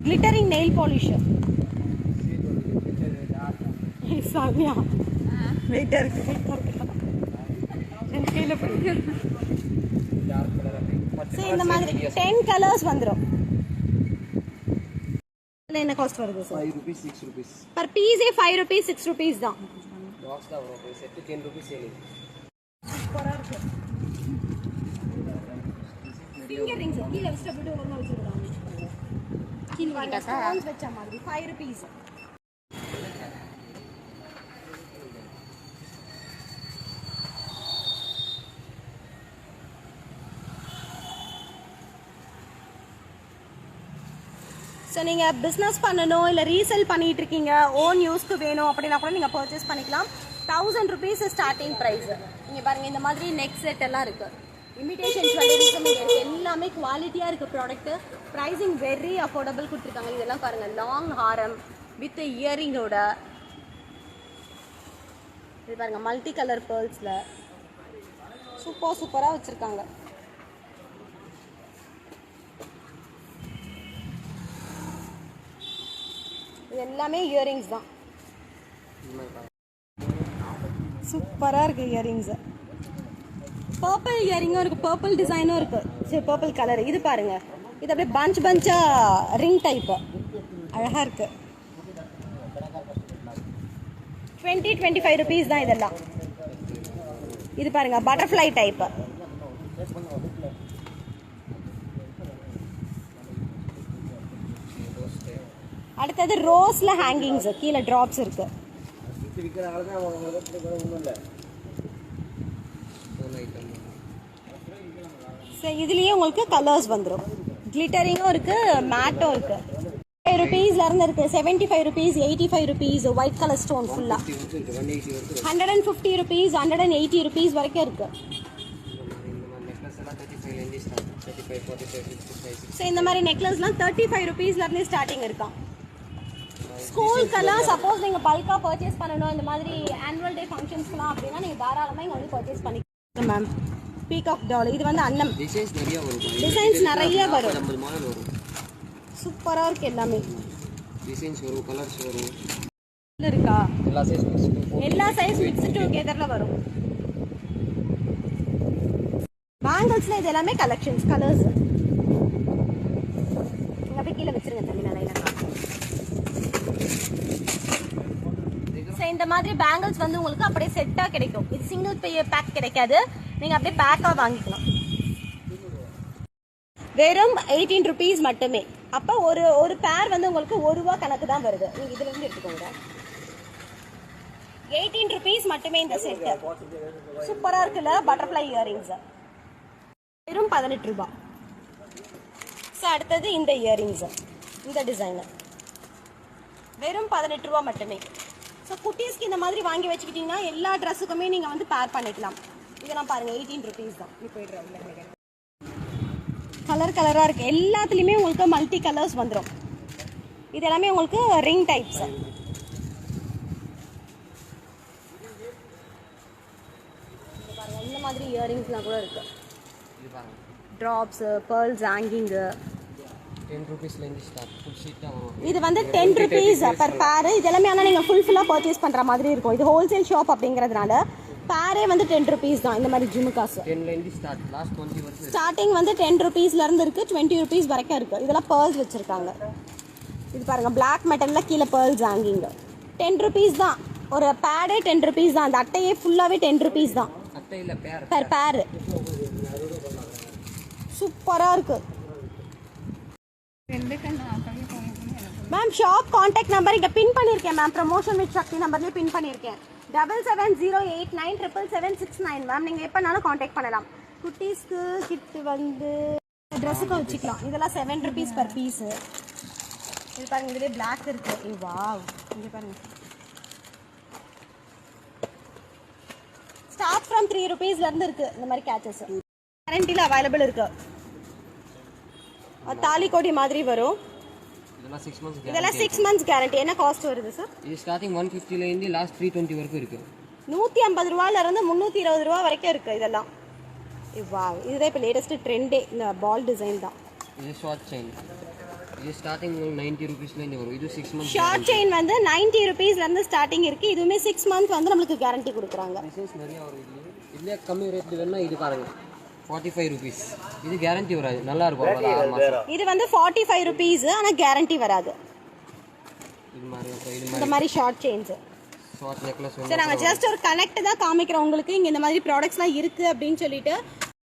Glittering nail polish சாமியா வெயிட்டாக இருக்கு எனக்கு கையில் பிடிக்கும் சரி இந்த மாதிரி டென் கலர்ஸ் வந்துடும் இதில் என்ன காஸ்ட் வருது sir five rupees six rupees per பீஸே five rupees six rupees தான் பாக்ஸ் தான் வரும் செட்டு டென் ருபீஸ் சேலிங் சூப்பராக இருக்கு ஃபிங்கர் ரிங்ஸ் கீழே வச்சுட்டு அப்படியே ஒரு நாள் வச்சுருக்காங்க ஸ்டோன்ஸ் வச்ச மாதிரி ஃபைவ் ருபீஸ் ஸோ நீங்கள் பிஸ்னஸ் பண்ணணும் இல்லை ரீசேல் பண்ணிட்டு இருக்கீங்க ஓன் யூஸ்க்கு வேணும் அப்படின்னா கூட நீங்கள் பர்ச்சேஸ் பண்ணிக்கலாம். தௌசண்ட் ருபீஸ் ஸ்டார்டிங் ப்ரைஸ் நீங்கள் பாருங்கள் இந்த மாதிரி நெக் செட் எல்லாம் இருக்குது இமிடேஷன் ஜுவல்லரிஸும் இங்கே இருக்குது எல்லாமே குவாலிட்டியாக இருக்குது ப்ராடக்ட்டு ப்ரைஸிங் வெரி அஃபோர்டபுள் கொடுத்துருக்காங்க. இதெல்லாம் பாருங்கள் லாங் ஹாரம் வித் இயரிங்கோட இது பாருங்கள் மல்டி கலர் பேர்ல்ஸில் சூப்பர் சூப்பராக வச்சுருக்காங்க. இது எல்லாமே இயரிங்ஸ் தான். சூப்பராக இருக்குது இயரிங்ஸு பர்பிள் இயரிங்கும் இருக்குது பர்பிள் டிசைனும் இருக்குது சரி பர்பிள் கலர் இது பாருங்க. இது அப்படியே பஞ்ச் பஞ்சாக ரிங் டைப்பு அழகாக இருக்குது டுவெண்ட்டி டுவெண்ட்டி ஃபைவ் ருபீஸ் தான் இதெல்லாம். இது பாருங்க பட்டர்ஃப்ளை டைப்பு அடுத்தது ரோஸ்ல ஹேங்கிங்ஸ் கீழே டிராப்ஸ் இருக்கு. ஸோ இதுலேயே உங்களுக்கு கலர்ஸ் வந்துடும் கிளிட்டரிங்கும் இருக்குது மேட்டும் இருக்குது ஃபைவ் ருபீஸ்லேருந்து இருக்குது seventy seventy five rupees eighty five rupees white colour stone ஃபுல்லாக hundred and fifty rupees hundred and eighty rupees வரைக்கும் இருக்குது ஸோ இந்த மாதிரி நெக்லஸ்லாம் தேர்ட்டி ஃபைவ் ருபீஸ்லேருந்து ஸ்டார்டிங் இருக்கான் ஸ்கூலுக்கெல்லாம் சப்போஸ் நீங்கள் பல்காக பர்ச்சேஸ் பண்ணணும் இந்த மாதிரி ஆனுவல் டே ஃபங்க்ஷன்ஸ்க்குலாம் அப்படின்னா நீங்கள் தாராளமாக இங்கே வந்து பர்ச்சேஸ் பண்ணிக்கலாம். மேம் பீகாக் டால் இது வந்து அன்னம். டிசைன்ஸ் நிறைய வரும். டிசைன்ஸ் நிறைய வரும். சூப்பராக இருக்கு எல்லாமே. டிசைன்ஸ் வரும் கலர்ஸ் வரும். இருக்கா? எல்லா சைஸ் எல்லா சைஸ் மிக்ஸ் டுகெதர்ல வரும். பேங்கிள்ஸ்ல இது எல்லாமே கலெக்ஷன்ஸ் கலர்ஸ் அப்படியே கீழே வச்சிருங்க தம்பி நான் ஸோ இந்த மாதிரி பேங்கிள்ஸ் வந்து உங்களுக்கு அப்படியே செட்டாக கிடைக்கும். இது சிங்கிள் பே பேக் கிடைக்காது. நீங்கள் அப்படியே பேக்காக வாங்கிக்கலாம். வெறும் எயிட்டீன் ருபீஸ் மட்டுமே. அப்போ ஒரு ஒரு பேர் வந்து உங்களுக்கு ஒரு ரூபா கணக்கு தான் வருது. நீங்கள் இதுல இருந்து எடுத்துக்கோங்க. எயிட்டீன் ருபீஸ் மட்டுமே இந்த செட்டு சூப்பராக இருக்குல்ல? பட்டர்ஃப்ளை இயரிங்ஸ் வெறும் பதினெட்டு ரூபாய் ஸோ அடுத்தது இந்த இயரிங்ஸ் இந்த டிசைனு வெறும் பதினெட்டு ரூபா மட்டுமே. ஸோ குட்டீஸ்க்கு இந்த மாதிரி வாங்கி வச்சுக்கிட்டிங்கன்னா எல்லா ட்ரெஸ்ஸுக்குமே நீங்கள் வந்து பேர் பண்ணிக்கலாம். இதெல்லாம் பாருங்கள் எயிட்டீன் ருபீஸ் தான். இப்போ கலர் கலராக இருக்குது எல்லாத்துலேயுமே உங்களுக்கு மல்டி கலர்ஸ் வந்துடும் இது எல்லாமே உங்களுக்கு ரிங் டைப்ஸ் இந்த மாதிரி இயரிங்ஸ்லாம் கூட இருக்கு. இது பாருங்க. ட்ராப்ஸு பேர்ல்ஸ் ஹேங்கிங்கு இது வந்து டென் ருபீஸ் பர் பேர் இது எல்லாமே ஆனால் நீங்கள் ஃபுல் ஃபுல்லாக பர்ச்சேஸ் பண்ணுற மாதிரி இருக்கும். இது ஹோல்சேல் ஷாப் அப்படிங்கிறதுனால பேரே வந்து டென் ருபீஸ் தான் இந்த மாதிரி ஜிமுக்காஸ் டுவெண்ட்டி வருஷம் ஸ்டார்டிங் வந்து டென் ருபீஸ்லேருந்து இருக்குது டுவெண்ட்டி ருபீஸ் வரைக்கும் இருக்குது இதெல்லாம் பேர்ல்ஸ் வச்சுருக்காங்க. இது பாருங்கள் பிளாக் மெட்டலில் கீழே பேர்ல்ஸ் ஹேங்கிங் டென் ருபீஸ் தான். ஒரு பேடே டென் ருபீஸ் தான். அந்த அட்டையே ஃபுல்லாகவே டென் ருபீஸ் தான். பேர் பெர் பேர் சூப்பராக இருக்கு. மேம் ஷாப் காண்டாக்ட் நம்பர் இங்கே பின் பண்ணியிருக்கேன் மேம் ப்ரமோஷன் வித் சக்தி நம்பர்லேயே பின் பண்ணியிருக்கேன் double seven zero eight nine triple seven six nine ma'am நீங்கள் எப்போனாலும் காண்டாக்ட் பண்ணலாம். குட்டீஸ்க்கு கிட்டு வந்து ட்ரெஸ்ஸுக்கு வச்சுக்கலாம். இதெல்லாம் செவன் ருபீஸ் பர் பீஸு இது பாருங்கள் இதிலே பிளாக் இருக்கு. ஏ வாவ் இங்கே பாருங்கள் ஸ்டார்ட் ஃப்ரம் த்ரீ ருபீஸ்லேருந்து இருக்குது இந்த மாதிரி கேச்சஸ் கரண்டியில் அவைலபிள் இருக்குது தாலி கொடி மாதிரி வரும். இதெல்லாம் சிக்ஸ் மந்த்ஸ் இதெல்லாம் சிக்ஸ் மந்த்ஸ் கேரண்டி என்ன காஸ்ட் வருது சார் இது ஸ்டார்டிங் ஒன் ஃபிஃப்டிலேருந்து லாஸ்ட் த்ரீ டுவெண்ட்டி வரைக்கும் இருக்குது நூற்றி ஐம்பது ரூபால இருந்து முந்நூற்றி இருபது ரூபா வரைக்கும் இருக்கு இதெல்லாம். வா இதுதான் இப்போ லேட்டஸ்ட் ட்ரெண்டே இந்த பால் டிசைன் தான். இது ஷார்ட் செயின் இது ஸ்டார்டிங் நைன்ட்டி ருபீஸ்லேருந்து வரும். இது சிக்ஸ் மந்த்ஸ் ஷார்ட் செயின் வந்து நைன்டி ருபீஸ்லேருந்து ஸ்டார்டிங் இருக்குது இதுவுமே சிக்ஸ் மந்த் வந்து நம்மளுக்கு கேரண்டி கொடுக்குறாங்க. நிறையா வரும் இதுலேயே கம்மி ரேட்டில் வேணா இது பாருங்க. ஃபார்ட்டி ஃபைவ் ருபீஸ் இது கேரண்டி வராது. நல்லா இருக்கும் அவ்வளோ ஆறு மாதம் இது வந்து ஃபார்ட்டி ஃபைவ் ருபீஸ் ஆனால் கேரண்டி வராது. இது மாதிரி இந்த மாதிரி. மாதிரி ஷார்ட் செயின்ஸ் ஷார்ட் நெக்லஸ் சரி நாங்கள் ஜஸ்ட் ஒரு கனெக்ட் தான் காமிக்கிறோம் உங்களுக்கு. இங்கே இந்த மாதிரி ப்ராடக்ட்ஸ்லாம் இருக்குது அப்படின்னு சொல்லிட்டு